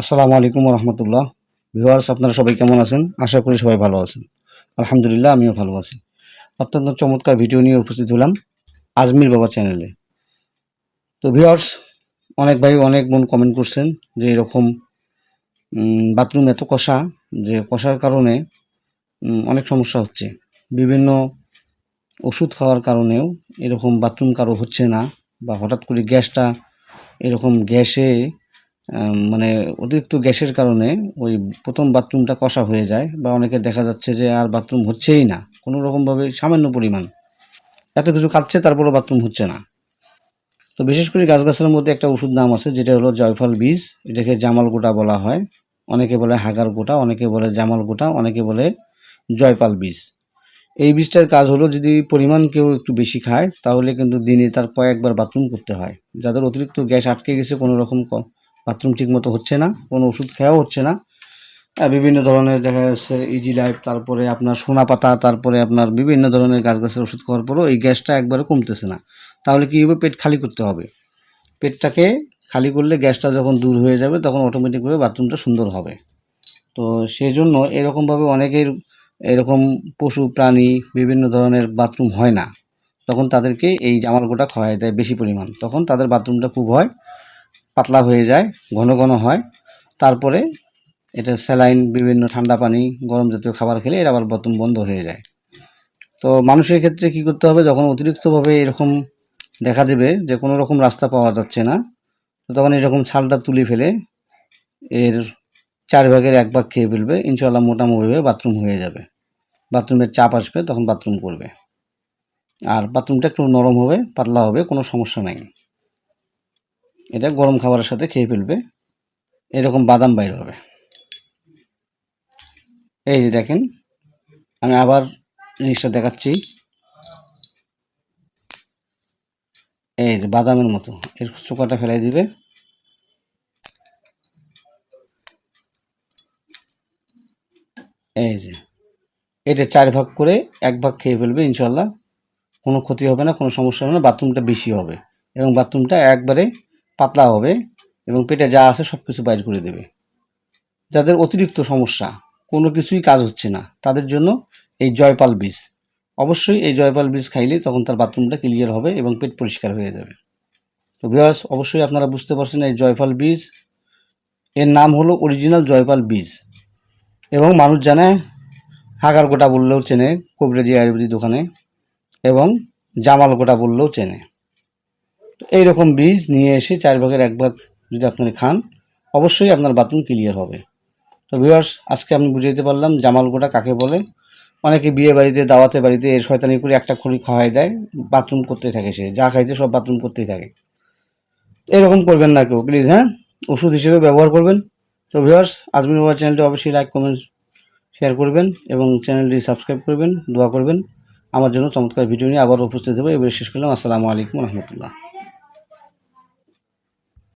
আসসালামু আলাইকুম রহমতুল্লাহ ভিউয়ার্স, আপনারা সবাই কেমন আছেন? আশা করি সবাই ভালো আছেন। আলহামদুলিল্লাহ, আমিও ভালো আছি। অত্যন্ত চমৎকার ভিডিও নিয়ে উপস্থিত হলাম আজমির বাবা চ্যানেলে তো ভিউয়ার্স, অনেক ভাই, অনেক বোন কমেন্ট করছেন যে এরকম বাথরুম এত কষা যে কষার কারণে অনেক সমস্যা হচ্ছে। বিভিন্ন ওষুধ খাওয়ার কারণেও এরকম বাথরুম কারও হচ্ছে না বা হঠাৎ করে গ্যাসটা এরকম গ্যাসে মানে অতিরিক্ত গ্যাসের কারণে ওই প্রথম বাথরুমটা কষা হয়ে যায় বা অনেকে দেখা যাচ্ছে যে আর বাথরুম হচ্ছেই না, কোনো রকমভাবে সামান্য পরিমাণ। এত কিছু খাচ্ছে, তারপরও বাথরুম হচ্ছে না। তো বিশেষ করে গাছগাছার মধ্যে একটা ওষুধ নাম আছে, যেটা হলো জয়ফল বীজ। এটাকে জামাল গোটা বলা হয়। অনেকে বলে হাগার গোটা, অনেকে বলে জামাল গোটা, অনেকে বলে জয়পাল বীজ। এই বীজটার কাজ হলো যদি পরিমাণ কেউ একটু বেশি খায়, তাহলে কিন্তু দিনে তার কয়েকবার বাথরুম করতে হয়। যাদের অতিরিক্ত গ্যাস আটকে গেছে কোনো রকম বাথরুম ঠিকমতো হচ্ছে না, কোনো ওষুধ খাওয়াও হচ্ছে না। বিভিন্ন ধরনের দেখা যাচ্ছে ইজি লাইফ তারপরে আপনার সোনা পাতা, তারপরে আপনার বিভিন্ন ধরনের গাছ গাছের ওষুধ খাওয়ার পরেও এই গ্যাসটা একবারে কমতেছে না। তাহলে কী হবে? পেট খালি করতে হবে। পেটটাকে খালি করলে গ্যাসটা যখন দূর হয়ে যাবে, তখন অটোমেটিকভাবে বাথরুমটা সুন্দর হবে। তো সেই জন্য এরকমভাবে অনেকের এরকম পশু, প্রাণী, বিভিন্ন ধরনের বাথরুম হয় না। তখন তাদেরকে এই জামাল গোটা খাওয়াই দেয় বেশি পরিমাণ। তখন তাদের বাথরুমটা খুব হয়। পাতলা হয়ে যায়, ঘন ঘন হয়। তারপরে এটা স্যালাইন, বিভিন্ন ঠান্ডা পানি, গরম জাতীয় খাবার খেলে এর আবার বাথরুম বন্ধ হয়ে যায়। তো মানুষের ক্ষেত্রে কি করতে হবে? যখন অতিরিক্তভাবে এরকম দেখা দেবে যে কোনো রকম রাস্তা পাওয়া যাচ্ছে না তখন এরকম ছালটা তুলে ফেলে এর চার ভাগের এক ভাগ খেয়ে ফেলবে। ইনশাল্লাহ মোটামুটিভাবে বাথরুম হয়ে যাবে। বাথরুমের চাপ আসবে, তখন বাথরুম করবে। আর বাথরুমটা একটু নরম হবে, পাতলা হবে, কোনো সমস্যা নাই। এটা গরম খাবারের সাথে খেয়ে ফেলবে। এরকম বাদাম বাইর হবে। এই যে দেখেন, আমি আবার জিনিসটা দেখাচ্ছি। এই যে বাদামের মতো, এর চোকাটা ফেলাই দিবে। এই যে, এটা চার ভাগ করে এক ভাগ খেয়ে ফেলবে ইনশাল্লাহ কোনো ক্ষতি হবে না, কোনো সমস্যা হবে না, বাথরুমটা বেশি হবে। এবং বাথরুমটা একবারে পাতলা হবে এবং পেটে যা আছে সব কিছু বাইর করে দেবে। যাদের অতিরিক্ত সমস্যা, কোনো কিছুই কাজ হচ্ছে না, তাদের জন্য এই জয়পাল বীজ। অবশ্যই এই জয়পাল বীজ খাইলে তখন তার বাথরুমটা ক্লিয়ার হবে এবং পেট পরিষ্কার হয়ে যাবে। তো ভিউয়ার্স অবশ্যই আপনারা বুঝতে পারছেন এই জয়পাল বীজ। এর নাম হলো অরিজিনাল জয়পাল বীজ। এবং মানুষ জানে, হাগার গোটা বললেও চেনে কবিরাজি আয়ুর্বেদিক দোকানে, এবং জামাল গোটা বললেও চেনে। এইরকম বীজ নিয়ে এসে চার ভাগের এক ভাগ যদি আপনি খান, অবশ্যই আপনার বাথরুম ক্লিয়ার হবে। তো ভিউয়ার্স আজকে আমি বুঝাইতে পারলাম জামাল গোটা কাকে বলে। অনেকে বিয়ে বাড়িতে, দাওয়াতে বাড়িতে এর শয়তানি করে একটা খড়ি খাওয়াই দেয়, বাথরুম করতেই থাকে সে, যা খাইছে সব বাথরুম করতেই থাকে। এরকম করবেন না কেউ প্লিজ হ্যাঁ? ওষুধ হিসেবে ব্যবহার করবেন। তো ভিউয়ার্স আজমির বাবা চ্যানেলটি অবশ্যই লাইক কমেন্ট শেয়ার করবেন এবং চ্যানেলটি সাবস্ক্রাইব করবেন, দোয়া করবেন। আমার জন্য চমৎকার ভিডিও নিয়ে আবার উপস্থিত হবে। এবার শেষ করলাম। আসসালামু আলাইকুম রহমতুল্লাহ।